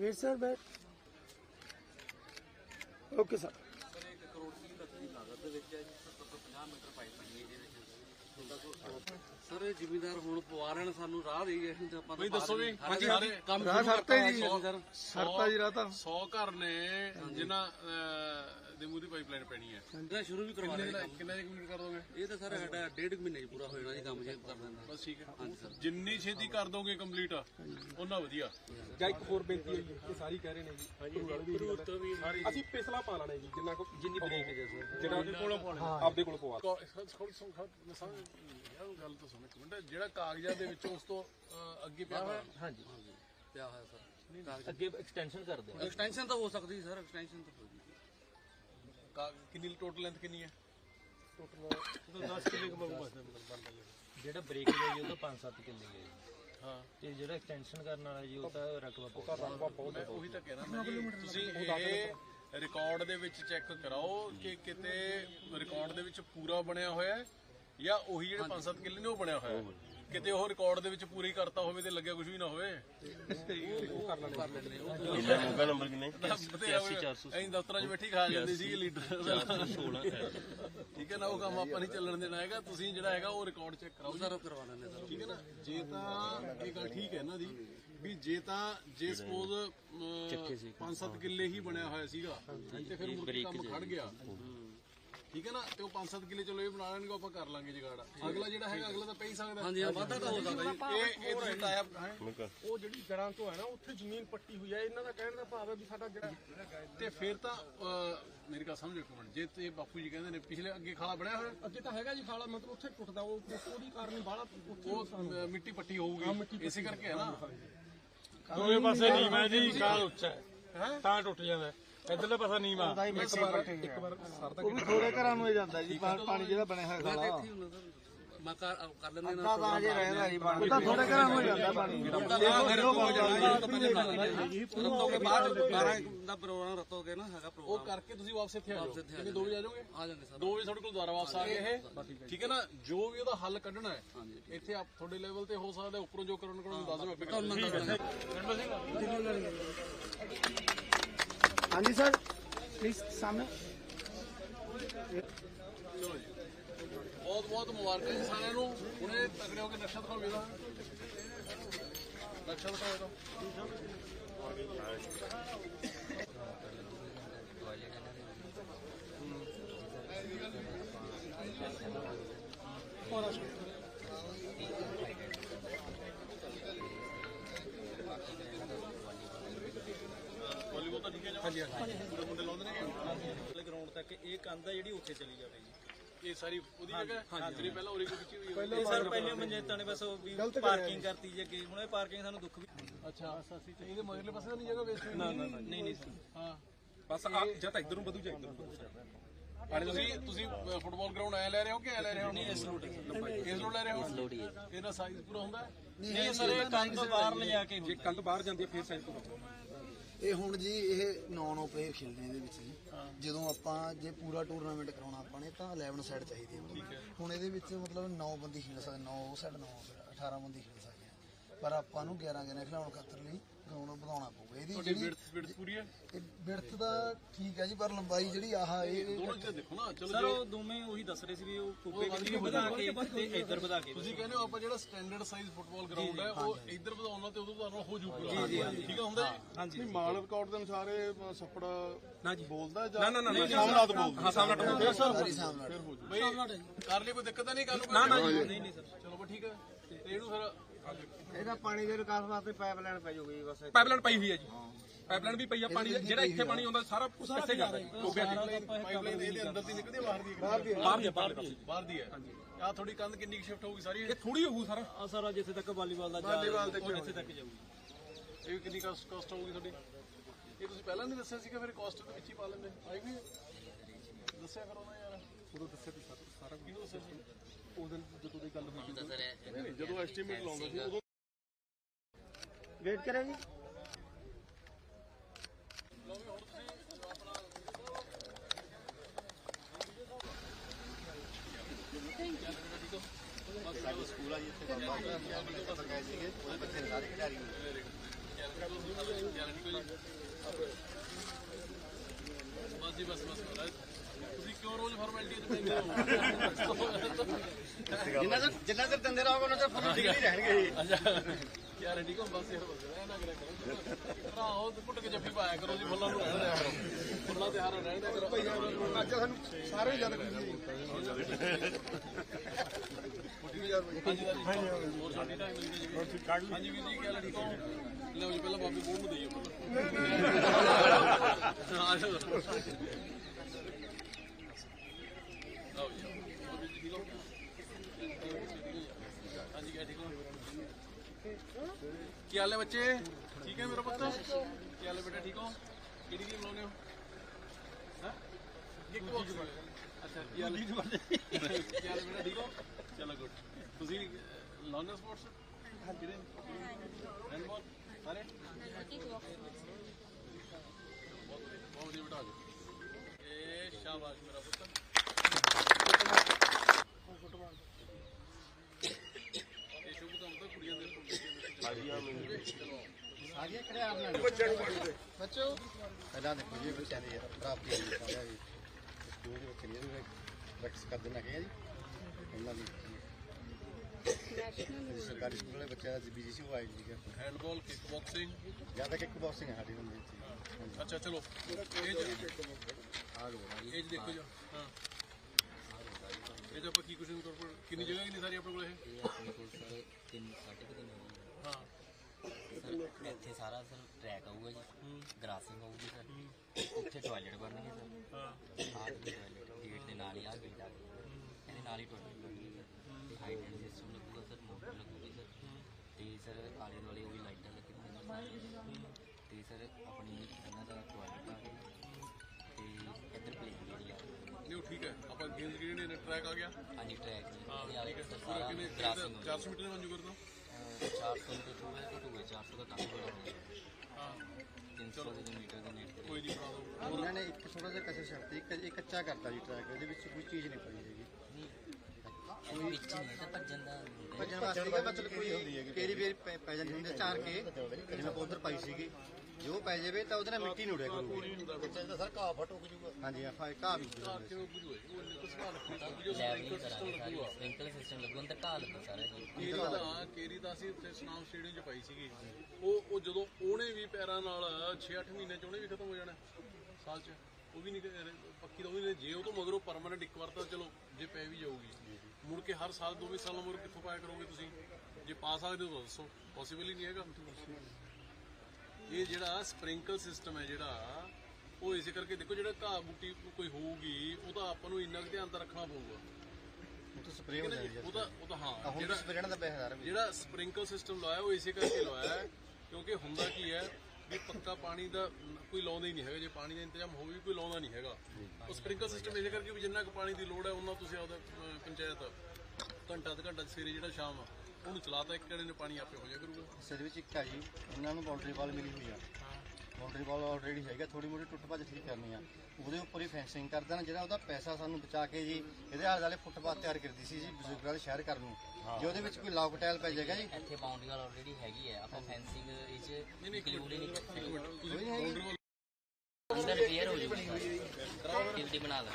Wait sir but okay sir sir, ਇੱਕ ਕਰੋੜ ਦੀ ਲੱਖ ਦੀ ਲਾਗਤ ਦੇ ਵਿੱਚ ਹੈ ਜੀ 50 ਮੀਟਰ ਪਾਈਪ ਲੱਗੀ ਇਹਦੇ ਵਿੱਚ ਸਰ ਇਹ ਜ਼ਿਮੀਦਾਰ ਹੁਣ ਪਵਾ ਰਹੇ ਨੇ ਸਾਨੂੰ ਰਾਹ ਦੇ ਗਏ ਤੇ ਆਪਾਂ ਬਈ ਦੱਸੋ ਵੀ ਹਾਂਜੀ ਸਾਰੇ ਕੰਮ ਰਾਹ ਸ਼ੁਰੂ ਸਰਤਾ ਕਰਤਾ ਜੀ। ਸਰ ਸਰਤਾ ਜੀ ਰਾਤਾ 100 ਘਰ ਨੇ ਜਿਨ੍ਹਾਂ ਦੇ ਦੀ ਪਾਈਪਲਾਈਨ ਪੈਣੀ ਹੈ। ਇਹਦਾ ਸ਼ੁਰੂ ਵੀ ਕਰਵਾ ਰਹੇ ਕਿੰਨੇ ਕੰਮ। ਕਿੰਨੇ ਕੰਪਲੀਟ ਕਰ ਦੋਗੇ? ਇਹ ਤਾਂ ਸਰ ਸਾਡਾ ਡੇਢ ਕੁ ਮਹੀਨੇ 'ਚ ਪੂਰਾ ਹੋ ਜਾਣਾ ਜੀ ਕੰਮ ਜੇ ਕਰ ਦਿੰਦਾ ਬਸ ਠੀਕ ਹੈ। ਹਾਂਜੀ ਸਰ। ਜਿੰਨੀ ਛੇਤੀ ਕਰ ਦੋਗੇ ਕੰਪਲੀਟ ਉਹਨਾਂ ਵਧੀਆ। ਜਾਂ ਇੱਕ ਹੋਰ ਬੇਨਤੀ ਹੈ ਜੀ ਇਹ ਸਾਰੀ ਕਹਿ ਰਹੇ ਨੇ ਜੀ ਹਾਂਜੀ ਅਸੀਂ ਪਿਛਲਾ ਪਾ ਲੈਣਾ ਜੀ ਜਿੰਨਾ ਕੋ ਜਿੰਨੀ ਬਰੀਕ ਹੈ ਜਿਹੜਾ ਉਹਦੇ ਕੋਲੋਂ ਆਪਦੇ ਕੋਲ ਪਵਾ ਕੋ- ਯਾਰ ਗੱਲ ਤਾਂ ਸੁਣ ਇੱਕ ਮਿੰਟ। ਜਿਹੜਾ ਕਾਗਜ਼ਾਂ ਦੇ ਵਿੱਚ ਉਸ ਤੋਂ ਅਹ, ਅੱਗੇ ਪਿਆ ਹੋਇਆ? ਹਾਂਜੀ। ਪਿਆ ਹੋਇਆ ਸਰ। ਅੱਗੇ ਐਕਸਟੈਂਸ਼ਨ ਕਰਦੇ ਐਕਸਟੈਂਸ਼ਨ ਤਾਂ ਹੋ ਸਕਦੀ ਸਰ ਐਕਸਟੈਂਸ਼ਨ ਤਾਂ ਹੋ ਜੂਗੀ ਕਾ- ਕਿੰਨੀ ਟੋਟਲ ਲੈਂਥ ਕਿੰਨੀ ਹੈ? ਜਿਹੜਾ ਬ੍ਰੇਕ ਹੈ ਜੀ ਉਹ ਤਾਂ 5-7 ਕਿੱਲੇ ਹੈ ਜੀ। ਹਾਂ। ਤੇ ਜਿਹੜਾ ਐਕਸਟੈਂਸ਼ਨ ਕਰਨ ਵਾਲਾ ਜੀ ਉਹ ਤਾਂ ਰਕਬਾ ਬਹੁਤ ਮੈਂ ਉਹੀ ਤਾਂ ਕਹਿ ਰਿਹਾ ਜੀ ਤੁਸੀਂ ਇਹ ਰਿਕਾਰਡ ਦੇ ਵਿੱਚ ਚੈੱਕ ਕਰਾਓ ਕਿ ਕਿਤੇ ਰਿਕਾਰਡ ਦੇ ਵਿੱਚ ਪੂਰਾ ਬਣਿਆ ਹੋਇਆ ਹੈ। ਜਾਂ ਉਹੀ ਜਿਹੜੇ 5-7 ਕਿੱਲੇ ਨੇ ਉਹ ਬਣਿਆ ਹੋਇਆ। ਹੈ ਕਿਤੇ ਉਹ ਰਿਕਾਰਡ ਦੇ ਵਿੱਚ ਪੂਰੀ ਕਰਤਾ ਹੋਵੇ ਤੇ ਲੱਗਿਆ ਕੁਝ ਵੀ ਨਾ ਹੋਵੇ। ਐਂ ਦਫ਼ਤਰਾਂ 'ਚ ਬੈਠੀ ਖਾ ਜਾਂਦੀ ਸੀ ਲੀਡਰ 16 ਠੀਕ ਹੈ ਨਾ ਉਹ ਕੰਮ ਆਪਾਂ ਨਹੀਂ ਚੱਲਣ ਦੇਣਾ ਹੈਗਾ। ਤੁਸੀਂ ਜਿਹੜਾ ਹੈਗਾ ਉਹ ਰਿਕਾਰਡ ਚੈੱਕ ਕਰਾਓ। ਸਰ ਕਰਵਾ ਲੈਣੇ ਸਰ ਠੀਕ ਹੈ ਨਾ ਜੇ ਤਾਂ ਇਹ ਗੱਲ ਠੀਕ ਹੈ ਨਾ ਦੀ ਵੀ ਜੇ ਤਾਂ ਜੇ ਸਪੋਜ਼ 5-7 ਕਿੱਲੇ ਹੀ ਬਣਿਆ ਹੋਇਆ ਸੀਗਾ ਤੇ ਫਿਰ ਕੇ ਕੰਮ ਖੜ ਗਿਆ। ਠੀਕ ਹੈ ਨਾ? ਤੇ ਉਹ 5-7 ਕਿੱਲੇ ਚਲੋ ਇਹ ਬਣਾ ਲੈਣਗੇ ਆਪਾਂ ਕਰ ਲਾਂਗੇ ਜਗਾੜ। ਅਗਲਾ ਜਿਹੜਾ ਹੈਗਾ ਅਗਲਾ ਤਾਂ ਪੈ ਹੀ ਸਕਦਾ। ਹਾਂਜੀ ਵਾਧਾ ਤਾਂ ਹੋ ਸਕਦਾ ਇਹ ਇਹ ਤੁਸੀਂ ਟਾਇਆ ਉਹ ਜਿਹੜੀ ਜੜਾਂ ਤੋਂ ਹੈ ਨਾ ਉੱਥੇ ਜ਼ਮੀਨ ਪੱਟੀ ਹੋਈ ਹੈ। ਇਹਨਾਂ ਦਾ ਕਹਿਣ ਦਾ ਭਾਵ ਹੈ ਵੀ ਸਾਡਾ ਜਿਹੜਾ ਤੇ ਫਿਰ ਤਾਂ ਮੇਰੀ ਗੱਲ ਸਮਝੋ ਇੱਕ ਮਿੰਟ। ਜੇ ਤੇ ਬਾਪੂ ਜੀ ਕਹਿੰਦੇ ਨੇ ਪਿਛਲੇ ਅੱਗੇ ਖਾਲਾ ਬਣਿਆ ਹੋਇਆ? ਅੱਗੇ ਤਾਂ ਹੈਗਾ ਜੀ ਖਾਲਾ ਮਤਲਬ ਉੱਥੇ ਟੁੱਟਦਾ ਉਹ ਉਹਦੀ ਕਾਰਨ ਬਾਹਲਾ ਉਹ ਮਿੱਟੀ ਪੱਟੀ ਹੋਊਗੀ। ਇਸੇ ਕਰਕੇ ਹੈ ਨਾ। ਦੋਵੇਂ ਪਾਸੇ ਨੀਵਾਂ ਜੀ ਕਾਲ ਉੱਚਾ ਹੈ। ਤਾਂ ਟੁੱਟ ਜਾਂਦਾ ਇਧਰਲੇ ਪਾਸਾ ਨੀਵਾਂ ਇੱਕ ਵਾਰ ਸਰਦਾ ਉਹ ਵੀ ਥੋੜੇ ਘਰਾਂ ਨੂੰ ਹੀ ਜਾਂਦਾ ਜੀ ਪਾ- ਪਾਣੀ ਜਿਹੜਾ ਬਣਿਆ ਹੋਇਆ ਮੈਂ ਖਾਲਾ ਤਾਂ ਇੱਥੇ ਹੀ ਹੁੰਦਾ ਸਰ ਮੈਂ ਕਰ ਕਰ ਲੈਂਦੇ ਨਾ ਤਾਂ ਜੇ ਰਹਿੰਦਾ ਜੀ ਪਾਣੀ। ਤਾਂ ਥੋੜੇ ਘਰਾਂ ਨੂੰ ਹੀ ਜਾਂਦਾ ਪਾਣੀ। ਰਤੋ ਕੇ ਬਾਅਦ 12 ਦਾ ਪ੍ਰੋਗਰਾਮ ਰਤੋ ਕੇ ਨਾ ਹੈਗਾ ਉਹ ਪ੍ਰੋਗਰਾਮ ਕਰਕੇ ਤੁਸੀਂ ਵਾਪਸ ਇੱਥੇ ਆ ਜਾਓ। ਇੱਥੇ ਆ ਕਿੰਨੇ 2 ਵਜੇ ਆ ਜਾਓਗੇ? ਆ ਜਾਂਦੇ ਸਰ। 2 ਵਜੇ ਤੁਹਾਡੇ ਕੋਲ ਦੁਬਾਰਾ ਵਾਪਸ ਆ ਗਏ ਇਹ। ਠੀਕ ਹੈ ਨਾ? ਜੋ ਵੀ ਉਹਦਾ ਹੱਲ ਕੱਢਣਾ ਹੈ। ਇੱਥੇ ਆਪ ਤੁਹਾਡੇ ਲੈਵਲ ਤੇ ਹੋ ਸਕਦਾ ਉੱਪਰੋਂ ਜੋ ਕਰਨ ਕੋਲ ਦੱਸ ਦਿਓ ਦਾਂਗਾ। ਹਾਂਜੀ ਸਰ ਪਲੀਜ਼ ਸਾਹਮਣੇ। ਬਹੁਤ ਬਹੁਤ ਮੁਬਾਰਕਾਂ ਜੀ ਸਾਰਿਆਂ ਨੂੰ। ਹੁਣੇ ਤਕੜੇ ਹੋ ਕੇ ਨਕਸ਼ਾ ਦਿਖਾਓ ਇਹਦਾ ਨਕਸ਼ਾ ਦਿਖਾਓ ਇਹਦਾ। ਹਾਂਜੀ ਪੂਰੇ ਮੁੰਡੇ ਲਾਉਂਦੇ ਨੇ ਗਰਾਊਂਡ ਤੱਕ ਇਹ ਕੰਧ ਆ ਜਿਹੜੀ ਉੱਥੇ ਚਲੀ ਜਾਵੇ ਜੀ। ਇਹ ਸਾਰੀ ਉਹਦੀ ਜਗ੍ਹਾ? ਹੈ ਜਿਹੜੀ ਪਹਿਲਾਂ ਉਰੇ ਕੋਈ ਖਿੱਚੀ ਹੋਈ ਹੈ। ਇਹ ਸਰ ਪਹਿਲੇ ਪੰਚਾਇਤਾਂ ਨੇ ਬਸ ਉਹ ਵੀ ਪਾਰਕਿੰਗ ਕਰਤੀ ਜੀ ਅੱਗੇ। ਹੁਣ ਇਹ ਪਾਰਕਿੰਗ ਸਾਨੂੰ ਦੁੱਖ ਵੀ ਅੱਛਾ। ਇਹਦੇ ਮਗਰਲੇ ਪਾਸੇ ਤਾਂ ਨਹੀਂ ਜਗ੍ਹਾ ਵੇਸਟ ਨਾ ਨਾ ਨਹੀਂ ਨਹੀਂ ਹਾਂ। ਬਸ ਆ ਜਾਂ ਤਾਂ ਇੱਧਰ ਵਧੂ ਜਾਂ ਇੱਧਰ ਅਰੇ ਤੁਸੀਂ ਤੁਸੀਂ ਫੁੱਟਬਾਲ ਗਰਾਊਂਡ ਐ ਲੈ ਰਹੇ ਹੋ ਕਿ ਐ ਲੈ ਰਹੇ ਹੋ? ਨਹੀਂ ਇਸ ਰੋਡ ਇਸ ਰੋਡ ਲੈ ਰਹੇ ਹੋ? ਇਸ ਰੋਡ ਇਹਦਾ ਸਾਈਜ਼ ਪੂਰਾ ਹੁੰਦਾ ਹੈ? ਨਹੀਂ ਸਰ ਇਹ ਕੰਧ ਤੋਂ ਬਾਹਰ ਲਿਜਾ ਕੇ ਜੇ ਕੰਧ ਬਾਹਰ ਜਾਂਦੀ ਹੈ ਫਿਰ ਸਾਈਡ ਤੋਂ ਇਹ ਹੁਣ ਜੀ ਇਹ ਨੌਨ ਓਪਰੇ ਖੇਡਣੇ ਦੇ ਵਿੱਚ ਜੀ। ਜਦੋਂ ਆਪਾਂ ਜੇ ਪੂਰਾ ਟੂਰਨਾਮੈਂਟ ਕਰਾਉਣਾ ਆਪਾਂ ਨੇ ਤਾਂ 11 ਸਾਈਡ ਚਾਹੀਦੀ ਹੈ। ਹੁਣ ਇਹਦੇ ਵਿੱਚ ਮਤਲਬ 9 ਬੰਦੇ ਖੇਡ ਸਕਦੇ 9 ਉਹ ਸਾਈਡ 9 18 ਬੰਦੇ ਖੇਡ ਸਕਦੇ ਪਰ ਆਪਾਂ ਨੂੰ 11 11 ਖਿਡਾਉਣ ਖਾਤਰ ਲਈ ਗਰਾਊਂਡ ਵਧਾਉਣਾ ਪਊਗਾ। ਇਹਦੀ ਤੁਹਾਡੀ ਜਿਹੜੀ ਵਿਡਥ ਵਿਡਥ ਪੂਰੀ ਹੈ? ਇਹ ਬਿਰਥ ਦਾ ਠੀਕ ਹੈ ਜੀ ਪਰ ਲੰਬਾਈ ਜਿਹੜੀ ਆਹ ਇਹ ਦੋਨੋਂ ਚੀਜ਼ਾਂ ਦੇਖੋ ਨਾ ਚਲੋ ਸਰ ਜੇ ਉਹ ਦੋਵੇਂ ਉਹੀ ਦੱਸ ਰਹੇ ਸੀ ਵੀ ਉਹ ਕੁੱਬੇ ਵਿੱਚ ਵਧਾ ਕੇ ਤੇ ਇੱਧਰ ਵਧਾ ਕੇ ਤੁਸੀਂ ਕਹਿੰਦੇ ਹੋ ਆਪਾਂ ਜਿਹੜਾ ਸਟੈਂਡਰਡ ਸਾਈਜ਼ ਫੁੱਟਬਾਲ ਗਰਾਊਂਡ ਹੈ ਉਹ ਇੱਧਰ ਵਧਾਉਣਾ ਤੇ ਉਦੋਂ ਤੁਹਾਨੂੰ ਹੋ ਜੂ ਪੂਰਾ ਠੀਕ ਹੈ ਹੁੰਦਾ ਜੀ? ਹਾਂਜੀ। ਮਾਲ ਰਿਕਾਰਡ ਦੇ ਅਨੁਸਾਰ ਇਹ ਸੱਪੜਾ ਨਾ ਜੀ। ਬੋਲਦਾ ਜਾਂ ਨਾ ਨਾ ਨਾ ਸਾਮਰਾਤ ਬੋਲਦਾ। ਹਾਂ ਸਾਹਮਣੇ ਟੁੱਟ ਸਾਰੀ ਸਾਹਮਣੇ ਬਈ ਕਰ ਲਈ ਕੋਈ ਦਿੱਕਤ ਤਾਂ ਨਹੀਂ ਕਰ ਲੂ ਨਾ ਨਾ ਜੀ ਨਹੀਂ ਨਹੀਂ ਸਰ। ਚਲੋ ਬਈ ਠੀਕ ਹੈ। ਤੇ ਇਹਨੂੰ ਫਿਰ ਇਹਦਾ ਪਾਣੀ ਦੇ ਵਿਕਾਸ ਵਾਸਤੇ ਪਾਈਪਲਾਈਨ ਪੈ ਜੂਗੀ ਬਸ। ਪਾਈਪਲਾਈਨ ਪਈ ਹੋਈ ਹੈ ਜੀ। ਪਾਈਪਲਾਈਨ ਵੀ ਪਈ ਆ ਪਾਣੀ ਦਾ- ਜਿਹੜਾ ਇੱਥੇ ਪਾਣੀ ਆਉਂਦਾ ਸਾਰਾ ਪਿੱਛੇ ਜਾਂਦਾ ਟੋਬਿਆਂ ਦੀ ਪਾਈਪਲਾਈਨ ਇਹਦੇ ਅੰਦਰ ਦੀ ਨਿਕਲਦੀ ਹੈ ਬਾਹਰ ਦੀ ਬਾਹਰ ਦੀ ਬਾਹਰ ਦੇ ਬਾਹਰ ਪਾਸੇ ਬਾਹਰ ਦੀ ਹੈ ਆ ਥੋੜੀ ਕੰਧ ਕਿੰਨੀ ਸ਼ਿਫਟ ਹੋਊਗੀ ਸਾਰੀ? ਇਹ ਥੋੜੀ ਹੋਊ ਸਾਰਾ। ਆ ਸਰ ਜਿੱਥੇ ਤੱਕ ਵਾਲੀਬਾਲ ਦਾ ਵਾਲੀਬਾਲ ਉਹ ਜਿੱਥੇ ਤੱਕ ਜਾਊਗੀ। ਇਹ ਵੀ ਕਿੰਨੀ ਕਾਸਟ ਕਾਸਟ ਹੋਊਗੀ ਤੁਹਾਡੀ? ਇਹ ਤੁਸੀਂ ਪਹਿਲਾਂ ਨਹੀਂ ਦੱਸਿਆ ਸੀਗਾ ਫਿਰ ਕਾਸਟ ਦੇ ਵਿੱਚ ਹੀ ਪਾ ਲੈਂਦੇ। ਆਈ ਵੀ? ਦੱਸਿਆ ਕਰੋ ਨਾ ਯਾਰ। ਉਦੋਂ ਦੱਸਿਆ ਸੀ ਸਾਰਾ ਸਾਰਾ ਕਿਹਨੂੰ ਦੱਸਿਆ ਸੀ? ਉਸ ਦਿਨ ਜਦੋਂ ਦੀ ਗੱਲ ਹੋਈ ਸੀ ਨਹੀਂ ਨਹੀਂ ਜਦੋਂ ਐਸਟੀਮੇਟ ਲਾਉਂਦਾ ਸੀ ਉਦੋਂ ਵੇਟ ਕਰਿਆ ਜੀ ਸਾਡੇ ਸਕੂਲ ਆ ਜਿੱਥੇ ਬਾਬਾ ਜੀ ਆਪਣੇ ਕਦਰ ਗਏ ਸੀਗੇ ਉਹਦੇ ਬੱਚੇ ਸਾਰੇ ਖਿਡਾਰੀ ਨੇ ਬਸ ਜੀ ਬਸ ਬਸ ਤੁਸੀਂ ਕਿਉਂ ਰੋਜ਼ ਫਾਰਮੈਲਿਟੀ ਚ ਪੈਂਦੇ ਹੋ ਜਿੰਨਾ ਚਿਰ ਜਿੰਨਾ ਚਿਰ ਦਿੰਦੇ ਰਹੋਗੇ ਉਹਨਾਂ ਚਿਰ ਫੁੱਲ ਡਿਗਰੀ ਰਹਿਣਗੇ ਅੱਛਾ। ਯਾਰ ਠੀਕ ਹੋ ਬਸ ਯਾਰ ਬਸ ਨਾ ਕਰਿਆ ਕਰੋ। ਭਰਾਓ ਤੇ ਪੁੱਟ ਕੇ ਜੱਫੀ ਪਾਇਆ ਕਰੋ ਜੀ ਫੁੱਲਾਂ ਨੂੰ ਰਹਿਣ ਕਰੋ। ਫੁੱਲਾਂ ਤੇ ਹਾਰ ਰਹਿਣ ਕਰੋ। ਅੱਜ ਸਾਨੂੰ ਸਾਰੇ ਜਦ ਖੁਸ਼ੀ ਹਾਂਜੀ ਹੋਰ ਛੋਟੀ ਟਾਈਮ ਮਿਲ ਜੀ। ਹਾਂਜੀ ਵੀਰ ਜੀ ਕੀ ਠੀਕ ਹੋ? ਲਓ ਜੀ ਪਹਿਲਾਂ ਬਾਬੇ ਬੋਲ ਨੂੰ ਦਈਏ ਪਹਿਲਾਂ ਆ ਜਾਓ ਲਓ ਜੀ ਹੋਰ ਵੀਰ ਜੀ ਠੀਕ ਹੋ ਹਾਂਜੀ ਕਿਆ ਠੀਕ ਹੋ ਕੀ ਹਾਲ ਹੈ ਬੱਚੇ ਠੀਕ ਹੈ ਮੇਰਾ ਪੁੱਤ ਕੀ ਹਾਲ ਹੈ ਬੇਟਾ ਠੀਕ ਹੋ ਕਿਹੜੀ ਗੇਮ ਲਾਉਨੇ ਹੋ ਹਾਂ ਕਿੱਕ ਬਾਕਸ ਅੱਛਾ ਕੀ ਹਾਲ ਹੈ ਕੀ ਹਾਲ ਹੈ ਬੇਟਾ ਠੀਕ ਹੋ ਚਲੋ ਗੁੱਡ ਤੁਸੀਂ ਲਾਉਨੇ ਸਪੋਰਟਸ ਕਿਹੜੇ ਹੈਂਡਬਾਲ ਸਾਰੇ ਬਹੁਤ ਵਧੀਆ ਬੇਟਾ ਆ ਜਾਓ ਇਹ ਸ਼ਾਬਾਸ਼ ਮੇਰਾ ਪੁੱਤ ਇਹ ਸ਼ੁਭ ਕੰਮ ਤਾਂ ਕੁੜੀਆਂ ਦੇ ਸਾਰੀਆਂ ਖੜਿਆ ਆਪਣਾ ਬੱਚੋ ਪਹਿਲਾਂ ਦੇਖੋ ਜੀ ਬੱਚਿਆਂ ਦੀ ਪ੍ਰਾਪਤੀ ਹੈ ਸਾਰਿਆਂ ਦੀ ਸਕੂਲ ਦੇ ਬੱਚੇ ਨੇ ਪ੍ਰੈਕਟਿਸ ਕਰਦੇ ਨੇ ਜੀ ਉਹਨਾਂ ਦੀ ਸਰਕਾਰੀ ਸਕੂਲ ਵਾਲੇ ਬੱਚਿਆਂ ਦਾ ਬੀਜੀਸੀ ਉਹ ਆਈ ਜੀ ਹੈਂਡਬਾਲ ਕਿਕ ਬਾਕਸਿੰਗ ਜ਼ਿਆਦਾ ਕਿੱਕ ਬਾਕਸਿੰਗ ਹੈ ਸਾਡੀ ਹੁੰਦੀ ਇੱਥੇ ਅੱਛਾ ਚਲੋ ਇਹ ਇਹ ਦੇਖੋ ਜੀ ਹਾਂ ਇਹ ਜੋ ਆਪਾਂ ਕੀ ਕੁਛ ਕਰ ਕਿੰਨੀ ਜਗ੍ਹਾ ਕਿੰਨੀ ਸਾਰੀ ਆਪਣੇ ਕੋਲ ਇਹ ਆਪਣੇ ਕੋਲ ਸਰ ਤਿੰਨ ਸਾਢੇ ਕੁ ਤਿੰਨ ਹੋਣਗੇ ਹਾਂ ਸਰ ਇੱਥੇ ਸਾਰਾ ਸਰ ਆਊਗਾ ਜੀ ਗ੍ਰਾਸਿੰਗ ਆਊਗੀ ਸਰ। ਉੱਥੇ ਟਾਇਲਟ ਬਣਨਗੇ ਸਰ। ਹਾਂ ਆਹ ਟਾਇਲਟ ਗੇਟ ਦੇ ਨਾਲ ਹੀ ਆ ਗੇਟ ਆ ਗਿਆ ਇਹਦੇ ਨਾਲ ਹੀ ਟਾਇਲਟ ਬਣਨਗੇ ਸਰ। ਤੇ ਹਾਈਡੈਂਟ ਸਿਸਟਮ ਲੱਗੂਗਾ ਸਰ ਮੋਟਰ ਲੱਗੂਗੀ ਸਰ। ਤੇ ਸਰ ਆਲੇ ਦੁਆਲੇ ਉਹ ਵੀ ਲਾਈਟਾਂ ਲੱਗਣਗੀਆਂ ਸਰ। ਤੇ ਸਰ ਆਪਣੀ ਇਹਨਾਂ ਦਾ ਟਾਇਲਟ ਆ ਗਿਆ। ਤੇ ਇੱਧਰ ਪਲੇਨ ਏਰੀਆ ਨਹੀਂ ਉਹ ਠੀਕ ਹੈ। ਆਪਾਂ ਗੇਮਸ ਕਿਹੜੇ ਨੇ ਟਰੈਕ ਆ ਗਿਆ। ਹਾਂਜੀ ਟਰੈਕ ਜੀ। ਹਾਂ ਠੀਕ ਹੈ ਸਰ। ਪੂਰਾ ਗ੍ਰਾਸਿੰਗ 400 ਮੀਟਰ ਦੇ ਮੰਜੂ ਕਰ ਦੋ 400 ਦੇ ਥਰੂ ਹੈ ਕਿ 400 ਦਾ ਕਾਫੀ ਬੜਾ ਹੋ ਗਿਆ ਦੋ ਉਹਨਾਂ ਨੇ ਇੱਕ ਥੋੜਾ ਜਿਹਾ ਕਸਰ ਛੱਡਤੀ ਇੱਕ ਇੱਕ ਕੱਚਾ ਕਰਤਾ ਜੀ ਟਰੈਕ ਉਹਦੇ ਵਿੱਚ ਕੋਈ ਚੀਜ਼ ਨਹੀਂ ਪਈ ਹੈਗੀ। ਨਹੀਂ। ਵਿੱਚ ਨਹੀਂ ਤਾਂ ਭੱਜਣ ਦਾ ਭੱਜਣ ਵਾਸਤੇ ਕਿ ਬਚਲ ਕੋਈ ਹੁੰਦੀ ਹੈਗੀ ਕੇਰੀ ਵੇਰ ਪੈ ਪੈ ਜਾਂਦੀ ਹੁੰਦੀ ਚਾਰ ਕੇ ਜਿਵੇਂ ਉਧਰ ਪਾਈ ਸੀਗੀ। ਜੋ ਪੈ ਜਾਵੇ ਤਾਂ ਉਹਦੇ ਨਾਲ ਮਿੱਟੀ ਨਹੀਂ ਉੜਿਆ ਕਰੂਗੀ। ਬੱਚਾ ਸਰ ਘਾਹ ਫਟ ਜੂਗਾ। ਹਾਂਜੀ ਆ ਫਾ ਘਾਹ ਵੀ ਜੂਗਾ। ਕਿਉਂ ਕੁਝ ਹੋਏ ਉਹ ਇੰਨੇ ਕੁ ਸਵਾਲ ਰੱਖੀ ਜੋ ਲੈਵਲਿੰਗ ਸਪ੍ਰਿੰਕਲਰ ਸਿਸਟਮ ਲੱਗੂਗਾ ਸਪ੍ਰਿੰਕਲਰ ਸਿਸਟਮ ਲੱਗੂ ਅੰਦਰ ਢਾਲ ਲੱਗਾ ਸਾਰਾ ਜੀ। ਕੇਰੀ ਦਾ ਕੇਰੀ ਦਾ ਅਸੀਂ ਉੱਥੇ ਸੁਨਾਮ ਸਟੇਡੀਅਮ 'ਚ ਪਾਈ ਸੀਗੀ। ਉਹ ਉਹ ਜਦੋਂ ਉਹਨੇ ਵੀ ਪੈਰਾਂ ਨਾਲ 6-8 ਮਹੀਨੇ 'ਚ ਉਹਨੇ ਵੀ ਖਤਮ ਹੋ ਜਾਣਾ। ਸਾਲ 'ਚ ਉਹ ਵੀ ਨਹੀਂ ਪੱਕੀ ਤਾਂ ਉਹ ਵੀ ਨਹੀਂ ਜੇ ਉਹ ਤੋਂ ਮਗਰੋਂ ਪਰਮਾਨੈਂਟ ਇੱਕ ਵਾਰ ਤਾਂ ਚਲੋ ਜੇ ਪੈ ਵੀ ਜਾਊਗੀ। ਮੁੜ ਕੇ ਹਰ ਸਾਲ ਦੋਵੇਂ ਸਾਲਾਂ ਮਗਰੋਂ ਕਿੱਥੋਂ ਪਾਇਆ ਕਰੋਗੇ ਤੁਸੀਂ? ਜੇ ਪਾ ਸਕਦੇ ਹੋ ਤਾਂ ਦੱਸੋ ਪੋਸੀਬਲ ਹੀ ਨਹੀਂ ਹੈਗਾ। ਇਹ ਜਿਹੜਾ ਸਪ੍ਰਿੰਕਲ ਸਿਸਟਮ ਹੈ ਜਿਹੜਾ ਉਹ ਇਸੇ ਕਰਕੇ ਦੇਖੋ ਜਿਹੜਾ ਘਾਹ ਬੂਟੀ ਕੋਈ ਹੋਊਗੀ ਉਹ ਤਾਂ ਆਪਾਂ ਨੂੰ ਇੰਨਾ ਧਿਆਨ ਤਾਂ ਰੱਖਣਾ ਪਊਗਾ। ਉਹ ਤਾਂ ਸਪਰੇਅ ਹੋ ਜਾਂਦੀ ਹੈ ਉਹ ਤਾਂ ਉਹ ਤਾਂ ਹਾਂ ਜਿਹੜਾ ਸਪਰੇਅ ਦਾ ਜਿਹੜਾ ਸਪ੍ਰਿੰਕਲ ਸਿਸਟਮ ਲਾਇਆ ਉਹ ਇਸੇ ਕਰਕੇ ਲਾਇਆ ਕਿਉਂਕਿ ਹੁੰਦਾ ਕੀ ਹੈ ਵੀ ਪੱਕਾ ਪਾਣੀ ਦਾ ਕੋਈ ਲਾਉਂਦਾ ਹੀ ਨਹੀਂ ਹੈਗਾ। ਜੇ ਪਾਣੀ ਦਾ ਇੰਤਜ਼ਾਮ ਹੋਵੇ ਵੀ ਕੋਈ ਲਾਉਂਦਾ ਨਹੀਂ ਹੈਗਾ। ਉਹ ਸਪ੍ਰਿੰਕਲ ਸਿਸਟਮ ਇਸੇ ਕਰਕੇ ਵੀ ਜਿੰਨਾ ਕੁ ਪਾਣੀ ਦੀ ਲੋੜ ਹੈ ਉਹਨਾਂ ਤੁਸੀਂ ਆਪਦਾ ਪੰਚਾਇਤ ਘੰਟਾ ਤੇ ਘੰਟਾ ਸਵੇਰੇ ਜਿਹੜਾ ਸ਼ਾਮ ਉਹਨੂੰ ਚਲਾਤਾ ਇੱਕ ਘੰਟੇ ਨੇ ਪਾਣੀ ਆਪੇ ਹੋ ਜਾ ਕਰੂਗਾ। ਸਿਰ ਵਿੱਚ ਇੱਕ ਆ ਜੀ ਇਹਨਾਂ ਨੂੰ ਬਾਉਂਡਰੀ ਵਾਲ ਮਿਲੀ ਹੋਈ ਆ। ਬਾਉਂਡਰੀ ਵਾਲ ਆਲਰੇਡੀ ਹੈਗਾ ਥੋੜੀ ਮੋਟੀ ਟੁੱਟ ਭੱਜ ਠੀਕ ਕਰਨੀ ਆ। ਉਹਦੇ ਉੱਪਰ ਹੀ ਫੈਂਸਿੰਗ ਕਰ ਦੇਣਾ ਜਿਹੜਾ ਉਹਦਾ ਪੈਸਾ ਸਾਨੂੰ ਬਚਾ ਕੇ ਜੀ ਇਹਦੇ ਆਲੇ ਦੁਆਲੇ ਫੁੱਟਪਾਥ ਤਿਆਰ ਕਰਦੀ ਸੀ ਜੀ ਬਜ਼ੁਰਗਾਂ ਦੇ ਸ਼ਹਿਰ ਕਰਨ ਨੂੰ। ਜੇ ਉਹਦੇ ਵਿੱਚ ਕੋਈ ਲੌਕ ਟਾਇਲ ਪੈ ਜਾਏਗਾ ਜੀ। ਇੱਥੇ ਬਾਉਂਡਰੀ ਵਾਲ ਆਲਰੇਡੀ ਹੈਗੀ ਹੈ ਆਪਾਂ ਫੈਂਸਿੰਗ ਇਹ ਚ ਇਨਕਲੂਡ ਹੀ ਨਹੀਂ ਵਾਲ ਅੰਦਰ ਰਿਪੇਅਰ ਹੋ ਜੂਗੀ ਸਾਰੀ ਬਣਾ ਲਾ।